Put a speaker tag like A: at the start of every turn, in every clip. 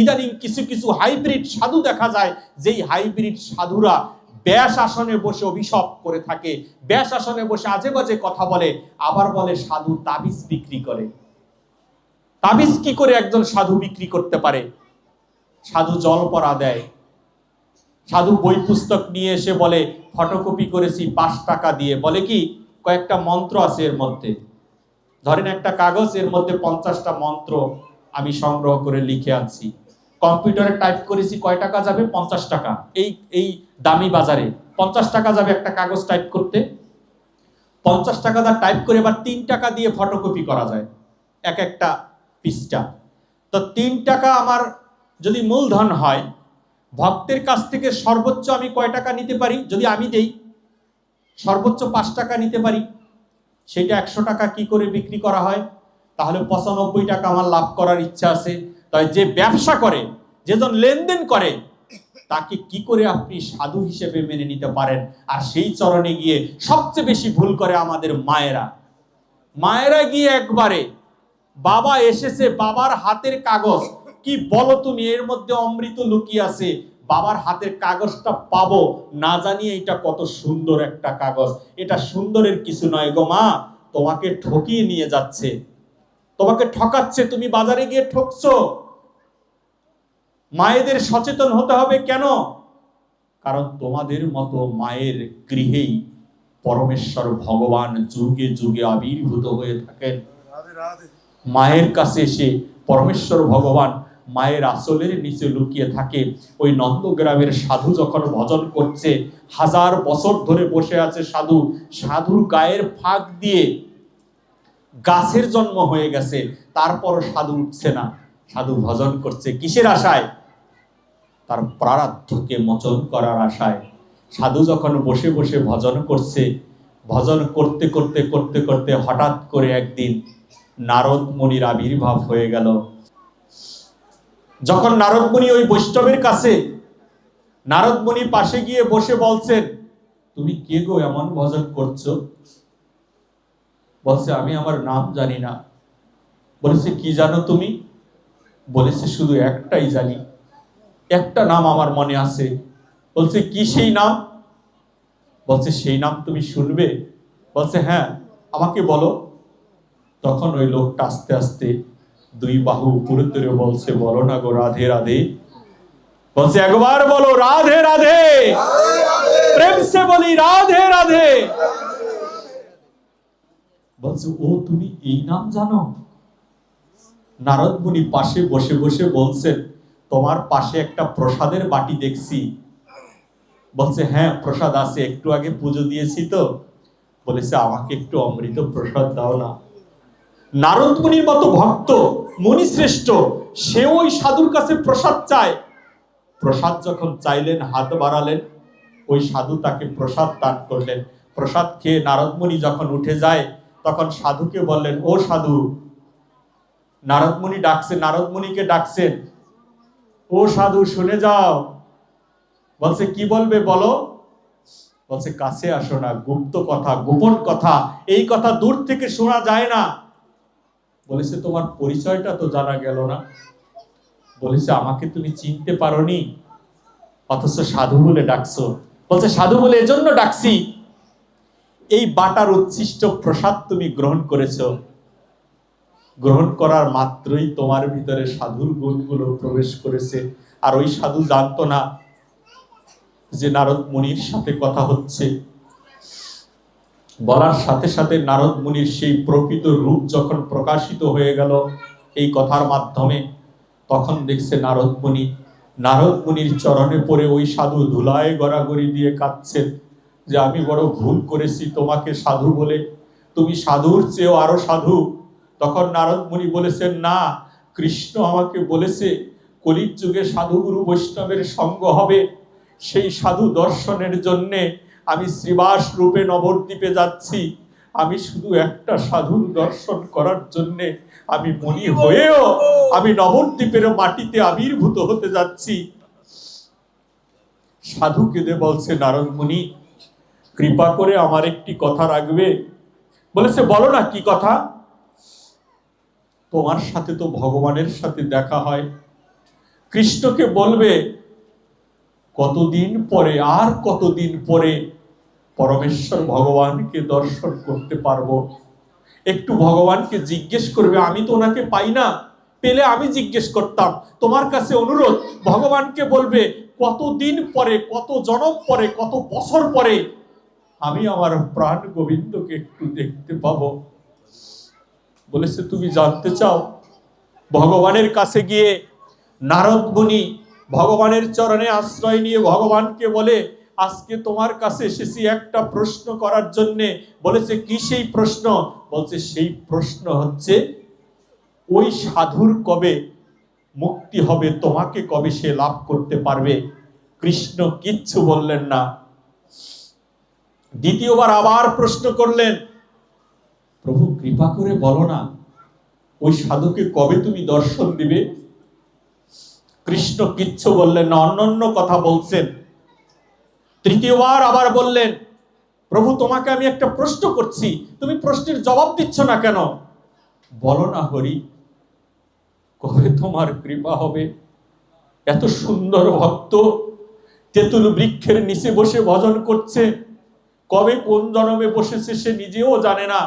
A: ইদানিং কিছু কিছু হাইব্রিড সাধু দেখা যায়, যেই হাইব্রিড সাধুরা ব্যাস আসনে বসে অভিশপ করে থাকে। ব্যাস আসনে বসে আজে বাজে কথা বলে, আবার বলে সাধু তাবিজ বিক্রি করে। তাবিজ কি করে একজন সাধু বিক্রি করতে পারে? সাধু জল পরা দেয়। সাধু বই পুস্তক নিয়ে এসে বলে, ফটোকপি করেছি, পাঁচ টাকা দিয়ে। বলে কি, কয়েকটা মন্ত্র আছে এর মধ্যে। ধরেন একটা কাগজ, এর মধ্যে পঞ্চাশটা মন্ত্র আমি সংগ্রহ করে লিখে আনছি। কম্পিউটারে টাইপ করেছি কয় টাকা যাবে? পঞ্চাশ টাকা। এই এই দামি বাজারে। পঞ্চাশ টাকা যাবে একটা কাগজ টাইপ করতে। পঞ্চাশ টাকা দা টাইপ করে এবার তিন টাকা দিয়ে ফটোকপি করা যায়, এক একটা পৃষ্ঠা তো তিন টাকা আমার যদি মূলধন হয়, ভক্তের কাছ থেকে সর্বোচ্চ আমি কয় টাকা নিতে পারি? যদি আমি দেই, সর্বোচ্চ পাঁচ টাকা নিতে পারি, সেটা একশো টাকা কি করে বিক্রি করা হয়? তাহলে পঁচানব্বই টাকা আমার লাভ করার ইচ্ছা আছে। তাই যে ব্যবসা করে যেজন লেনদেন করে, তাকে কি করে আপনি সাধু হিসেবে মেনে নিতে পারেন? আর সেই চরণে গিয়ে সবচেয়ে বেশি ভুল করে আমাদের মায়েরা। মায়েরা গিয়ে একবারে, বাবা এসেছে, বাবার হাতের কাগজ। কি বলো তুমি? এর মধ্যে অমৃত লুকিয়ে আছে। বাবার হাতের কাগজটা পাবো। না জানিয়ে এটা কত সুন্দর একটা কাগজ। এটা সুন্দরের কিছু নয় গো মা। তোমাকে ঠকিয়ে নিয়ে যাচ্ছে। তোমাকে ঠকাচ্ছে। তুমি বাজারে গিয়ে ঠকছো। মায়েদের সচেতন হতে হবে কেন? কারণ তোমাদের মতো মায়ের গৃহেই পরমেশ্বর ভগবান যুগে যুগে আবির্ভূত হয়ে থাকেন। মায়ের কাছে এসে পরমেশ্বর ভগবান মায়ের আসলের নিচে লুকিয়ে থাকে। ওই নন্দগ্রামের সাধু যখন ভজন করছে হাজার বছর ধরে বসে আছে সাধু। সাধুর গায়ের ফাঁক দিয়ে গাছের জন্ম হয়ে গেছে। তারপর সাধু উঠছে না। সাধু ভজন করছে। কিসের আশায়? তার প্রারাধ্যকে মোচন করার আশায় সাধু যখন বসে বসে ভজন করছে, ভজন করতে করতে করতে করতে হঠাৎ করে একদিন নারদ মুনির আবির্ভাব হয়ে গেল। যখন নারদ ওই বৈষ্ণবের কাছে, নারদ পাশে গিয়ে বসে বলছেন, তুমি কে গো এমন ভজন করছ? বলছে, আমি আমার নাম জানি না। বলেছে, কি জানো তুমি? বলেছে, শুধু একটাই জানি। একটা নাম আমার মনে আছে। বলছে, কি সেই নাম? বলছে, সেই নাম তুমি শুনবে? বলছে হ্যাঁ আমাকে বলো। তখন ওই লোকটা আস্তে আস্তে দুই বাহু উপরে তুলে বলছে, বলো না গো রাধে রাধে। বলছে, একবার বলো, রাধে রাধে। প্রেম সে বলি, রাধে রাধে। বলছে, ও, তুমি এই নাম জানো? নারদ মুনি পাশে বসে বসে বলছেন তোমার পাশে একটা প্রসাদের বাটি দেখছি। বলছে হ্যাঁ প্রসাদ আছে, একটু আগে পুজো দিয়েছি তো। বলেছে, আমাকে একটু অমৃত প্রসাদ দাও না। নারদ মুনির মতো ভক্ত মুনি শ্রেষ্ঠ সে ওই সাধুর কাছে প্রসাদ চায়। প্রসাদ যখন চাইলেন, হাত বাড়ালেন, ওই সাধু তাকে প্রসাদ দান করলেন। প্রসাদ খেয়ে নারদ মুনি যখন উঠে যায়, তখন সাধুকে বললেন, ও সাধু নারদমণি ডাকছে নারদমণিকে ডাকছেন। ও সাধু, শুনে যাও। বলছে, কি বলবে বলো? বলছে, কাছে আসো না, গুপ্ত কথা, গোপন কথা। এই কথা দূর থেকে শোনা যায় না। বলেছে, তোমার পরিচয়টা তো জানা গেল না। বলেছে, আমাকে তুমি চিনতে পারোনি। অথচ সাধু বলে ডাকছো। বলছে, সাধু বলে এজন্য ডাকছি, এই বাটার উচ্ছিষ্ট প্রসাদ তুমি গ্রহণ করেছ। গ্রহণ করার মাত্রই তোমার ভিতরে সাধুর গুণগুলো প্রবেশ করেছে। আর ওই সাধু জানতো না যে নারদ মুনির সাথে কথা হচ্ছে। বলার সাথে সাথে নারদ মুনির সেই প্রকৃত রূপ যখন প্রকাশিত হয়ে গেল এই কথার মাধ্যমে, তখন দেখছে নারদ মুনি। নারদ মুনির চরণে পড়ে ওই সাধু ধুলায় গড়াগড়ি দিয়ে কাঁদছেন যে, আমি বড় ভুল করেছি তোমাকে সাধু বলে। তুমি সাধুর চেয়েও আরও সাধু। তখন নারদ মুনি বলেছেন না কৃষ্ণ আমাকে বলেছে কলির যুগে সাধুগুরু বৈষ্ণবের সঙ্গ হবে। সেই সাধু দর্শনের জন্যে আমি শ্রীবাস রূপে নবদ্বীপে যাচ্ছি। আমি শুধু একটা সাধুর দর্শন করার জন্যে আমি মনি হয়েও আমি নবদ্বীপের মাটিতে আবির্ভূত হতে যাচ্ছি। সাধু কেঁদে বলছে নারদ মুনি কৃপা করে আমার একটি কথা রাখবে। বলেছে বলো না কি কথা? তোমার সাথে তো ভগবানের সাথে দেখা হয়। কৃষ্ণকে বলবে, কতদিন পরে আর কতদিন পরে পরমেশ্বর ভগবানকে দর্শন করতে পারব? একটু ভগবানকে জিজ্ঞেস করবে, আমি তো ওনাকে পাই না। পেলে আমি জিজ্ঞেস করতাম। তোমার কাছে অনুরোধ, ভগবানকে বলবে, কতদিন পরে, কত জনম পরে, কত বছর পরে আমি আমার প্রাণ গোবিন্দকে একটু দেখতে পাবো? বলেছে, তুমি জানতে চাও, ভগবানের কাছে গিয়ে নারদ মুনি ভগবানের চরণে আশ্রয় নিয়ে ভগবানকে বলে, আজকে তোমার কাছে এসেছি একটা প্রশ্ন করার জন্যে। বলেছে, কি সেই প্রশ্ন? বলছে, সেই প্রশ্ন হচ্ছে, ওই সাধুর কবে মুক্তি হবে, তোমাকে কবে সে লাভ করতে পারবে? কৃষ্ণ কিচ্ছু বললেন না। দ্বিতীয়বার আবার প্রশ্ন করলেন কৃপা করে বলো না, ওই সাধুকে কবে তুমি দর্শন দিবে? কৃষ্ণ কিচ্ছু বললেন না অন্যান্য কথা বলছেন। তৃতীয়বার আবার বললেন, প্রভু, তোমাকে আমি একটা প্রশ্ন করছি, তুমি প্রশ্নের জবাব দিচ্ছ না কেন? বলো না, হরি, কবে তোমার কৃপা হবে? এত সুন্দর ভক্ত, তেঁতুল বৃক্ষের নিচে বসে ভজন করছে, কবে কোন জনমে বসেছে সে নিজেও জানে না।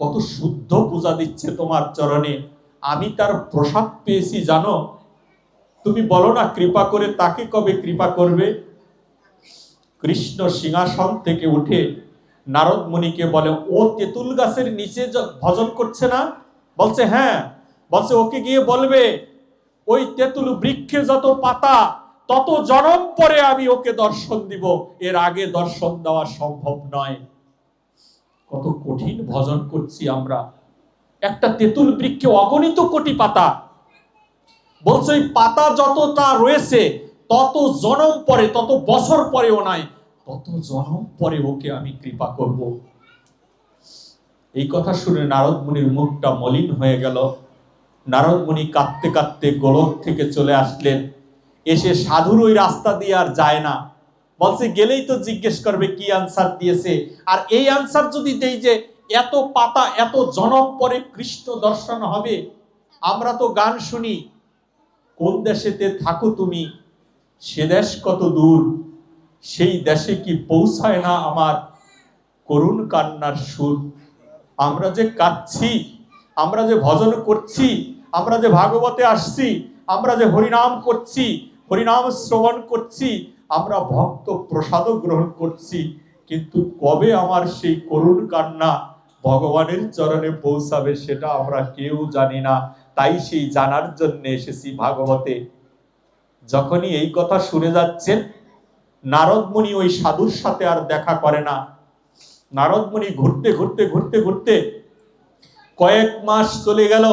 A: কত শুদ্ধ পূজা দিচ্ছে তোমার চরণে। আমি তার প্রসাদ পেয়েছি, জানো? তুমি বলো না, কৃপা করে তাকে কবে কৃপা করবে? কৃষ্ণ সিংহাসন থেকে উঠে নারদ মুনিকে বলে, ও তেঁতুল গাছের নিচে ভজন করছে না? বলছে হ্যাঁ। বলছে, ওকে গিয়ে বলবে, ওই তেঁতুল বৃক্ষে যত পাতা, তত জনম পরে আমি ওকে দর্শন দিব। এর আগে দর্শন দেওয়া সম্ভব নয়। কত কঠিন ভজন করছি আমরা। একটা তেঁতুল বৃক্ষে অগণিত কোটি পাতা। বলছে ওই পাতা যতটা রয়েছে, তত জনম পরে, তত বছর পরেও নাই, তত জনম পরে ওকে আমি কৃপা করব। এই কথা শুনে নারদ মুনির মুখটা মলিন হয়ে গেল। নারদ মুনি কাঁদতে কাঁদতে গোলক থেকে চলে আসলেন। এসে সাধুর ওই রাস্তা দিয়ে আর যায় না। বলছে, গেলেই তো জিজ্ঞেস করবে কি আনসার দিয়েছে? আর এই আনসার যদি দেই যে, এত পাতা, এত জনক পরে কৃষ্ণ দর্শন হবে, আমরা তো গান শুনি। কোন দেশেতে থাকো তুমি? সে দেশ কত দূর? সেই দেশে কি পৌঁছায় না আমার করুণ কান্নার সুর? আমরা যে কাঁদছি, আমরা যে ভজন করছি, আমরা যে ভাগবতে আসছি, আমরা যে হরিনাম করছি, হরিনাম শ্রবণ করছি আমরা ভক্ত প্রসাদও গ্রহণ করছি, কিন্তু কবে আমার সেই করুণ কান্না ভগবানের চরণে পৌঁছাবে সেটা আমরা কেউ জানি না। তাই সেই জানার জন্য এসেছি ভাগবতে। যখনই এই কথা শুনে যাচ্ছেন, নারদমণি ওই সাধুর সাথে আর দেখা করে না। নারদমণি ঘুরতে ঘুরতে ঘুরতে ঘুরতে কয়েক মাস চলে গেল।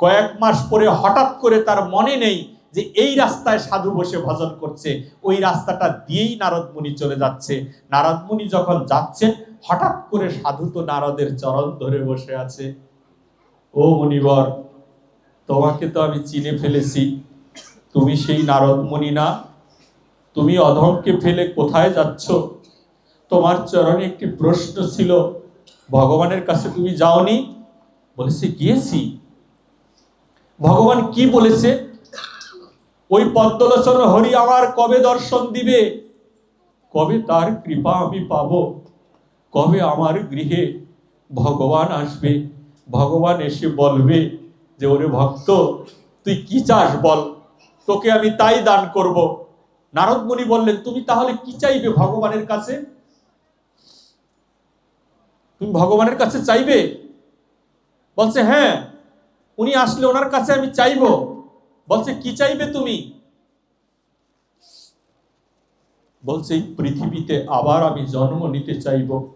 A: কয়েক মাস পরে হঠাৎ করে তার মনে নেই যে এই রাস্তায় সাধু বসে ভজন করছে, ওই রাস্তাটা দিয়েই নারদ মুনি চলে যাচ্ছে। নারদ মুনি যখন যাচ্ছেন, হঠাৎ করে সাধু তো নারদের চরণ ধরে বসে আছে। ও মুনিবর, তোমাকে তো আমি চিনে ফেলেছি। তুমি সেই নারদ মুনি না। তুমি অধমকে ফেলে কোথায় যাচ্ছ? তোমার চরণে একটি প্রশ্ন ছিল, ভগবানের কাছে তুমি যাওনি? বলেছে, গিয়েছি। ভগবান কি বলেছে? ওই পদ্মলোচন হরি আমার কবে দর্শন দিবে? কবে তার কৃপা আমি পাব? কবে আমার গৃহে ভগবান আসবে? ভগবান এসে বলবে যে, ওরে ভক্ত, তুই কি চাস বল? তোকে আমি তাই দান করব। নারদ বললেন, তুমি তাহলে কি চাইবে ভগবানের কাছে? তুমি ভগবানের কাছে চাইবে? বলছে হ্যাঁ উনি আসলে ওনার কাছে আমি চাইব। বলছে, কি চাইবে তুমি? বলছে, এই পৃথিবীতে আবার আমি জন্ম নিতে চাইব।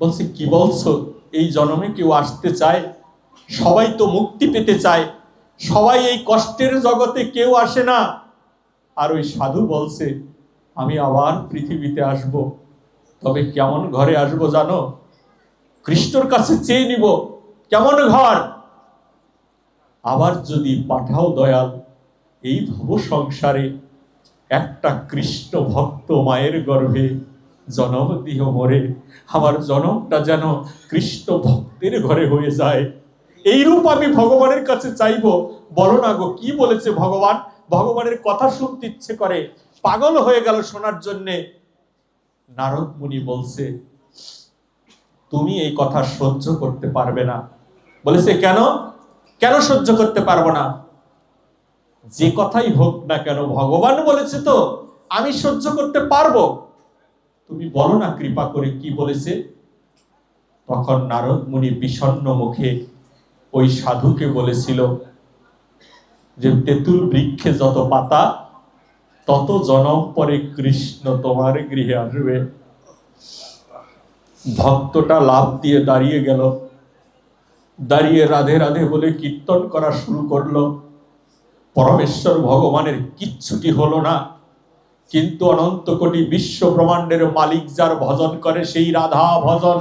A: বলছে, কি বলছো? এই জন্মে কেউ আসতে চায়? সবাই তো মুক্তি পেতে চায়। সবাই এই কষ্টের জগতে কেউ আসে না। আর ওই সাধু বলছে, আমি আবার পৃথিবীতে আসব। তবে কেমন ঘরে আসব জানো? কৃষ্ণর কাছে চেয়ে নিব। কেমন ঘর? আবার যদি পাঠাও দয়াল, এই ভব সংসারে একটা কৃষ্ণ ভক্ত মায়ের গর্ভে জনম দিহ মরে। আমার জনমটা যেন কৃষ্ণ ভক্তের ঘরে হয়ে যায়। এইরূপ আমি ভগবানের কাছে চাইব। বলো না গো, কি বলেছে ভগবান? ভগবানের কথা শুনতে ইচ্ছে করে। পাগল হয়ে গেল শোনার জন্যে। নারদ মুনি বলছে, তুমি এই কথা সহ্য করতে পারবে না। বলেছে, কেন? কেন সহ্য করতে পারব না? যে কথাই হোক না কেন, ভগবান বলেছে তো, আমি সহ্য করতে পারব। তুমি বলো না কৃপা করে কি বলেছে? তখন নারদ মুনি বিষণ্ণ মুখে ওই সাধুকে বলেছিল যে, তেঁতুল বৃক্ষে যত পাতা, তত জনম পরে কৃষ্ণ তোমার গৃহে আসবে। ভক্তটা লাভ দিয়ে দাঁড়িয়ে গেল। দাঁড়িয়ে রাধে রাধে বলে কীর্তন করা শুরু করল। পরমেশ্বর ভগবানের কিচ্ছুটি হলো না। কিন্তু অনন্ত কোটি বিশ্ব ব্রহ্মাণ্ডের মালিক যার ভজন করে সেই রাধা ভজন।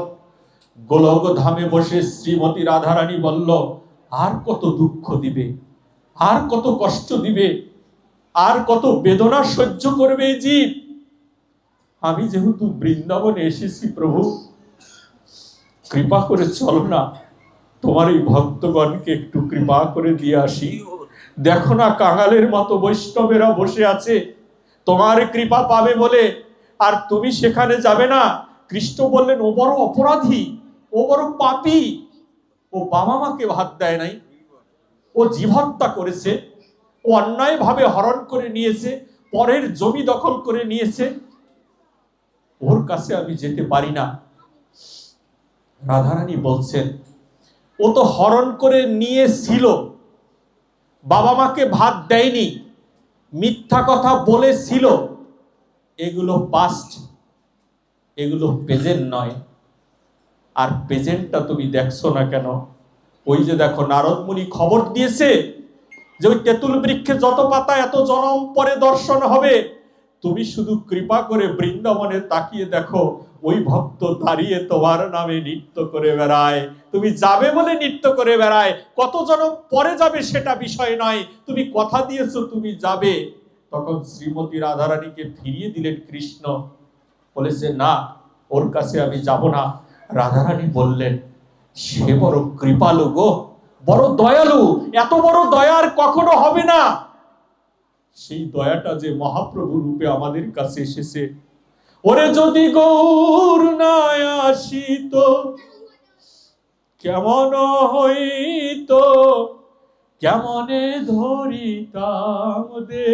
A: গোলক ধামে বসে শ্রীমতী রাধারানী বলল, আর কত দুঃখ দিবে, আর কত কষ্ট দিবে, আর কত বেদনা সহ্য করবে এই জীব। আমি যেহেতু বৃন্দাবনে এসেছি প্রভু, কৃপা করে চলো না। তোমার এই ভক্তগণকে একটু কৃপা করে দিয়ে আসি। দেখো না কাঙালের মতো বৈষ্ণবেরা বসে আছে। তোমার কৃপা পাবে বলে। আর তুমি সেখানে যাবে না। কৃষ্ণ বললেন, ও বড় অপরাধী, ও বড় পাপী। ও বাবা মাকে ভাত দেয় নাই। ও জীবহত্যা করেছে। ও অন্যায়ভাবে হরণ করে নিয়েছে। পরের জমি দখল করে নিয়েছে। ওর কাছে আমি যেতে পারি না। রাধারানী বলছেন ও তো হরণ করে নিয়েছিল। বাবা মাকে ভাত দেয়নি, মিথ্যা কথা বলেছিল। এগুলো পাস্ট এগুলো প্রেজেন্ট নয়। আর প্রেজেন্টটা তুমি দেখছ না কেন? ওই যে দেখো, নারদ মুনি খবর দিয়েছে যে ওই তেঁতুল বৃক্ষে যত পাতা, এত জনম পরে দর্শন হবে। তুমি শুধু কৃপা করে বৃন্দাবনে তাকিয়ে দেখো ওই ভক্ত দাঁড়িয়ে তোমার নামে নৃত্য করে বেড়ায়। তুমি যাবে বলে নৃত্য করে বেড়ায়, কত জনম পরে যাবে সেটা বিষয় নয়। তুমি কথা দিয়েছ, তুমি যাবে। তখন শ্রীমতী রাধারানীকে ফিরিয়ে দিলেন কৃষ্ণ। বলেছে না, ওর কাছে আমি যাব না। রাধারানী বললেন, সে বড় কৃপালু গো, বড় দয়ালু। এত বড় দয়ার কখনো হবে না। সেই দয়াটা যে মহাপ্রভু রূপে আমাদের কাছে এসেছে ওরে যদি গৌর না আসিত কেমন হইত? কেমনে ধরিতাম দে?